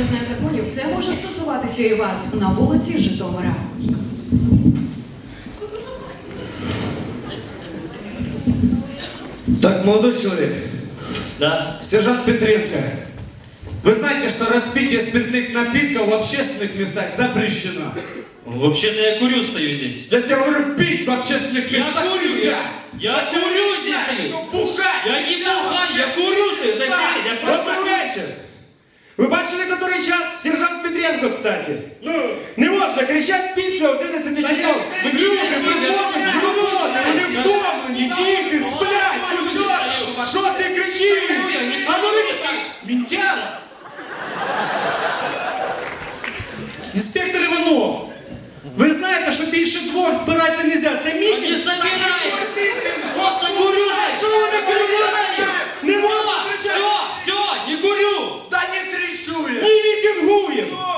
не знає законів, це може стосуватися і вас на вулиці Житомира. Так, молодой человек, Да. сержант Петренко, вы знаете, что распитие спиртных напитков в общественных местах запрещено? Вообще-то я курю стою здесь. Я тебе говорю, пить в общественных Я местах курю, нельзя! я тебя курю не здесь знаю, стою. что бухать Я не нельзя в бухаю, я общественных курю стою, местах. Зайди, я просто Добрий вечір! Ви бачили, який час? Сержант Петренко, кстати. Не можна кричати після 11 часов. Люди я не з роботи, вони втомлені, діти сплять. Ну що, що ти кричиш? А ну не! Мінтяра! Інспектор Іванов, ви знаєте, що більше двох збиратися не можна. Це Не мітинг. собирай! Просто курю! А що ви не кричите? Не можна Все, кричати! все, не курю! Да не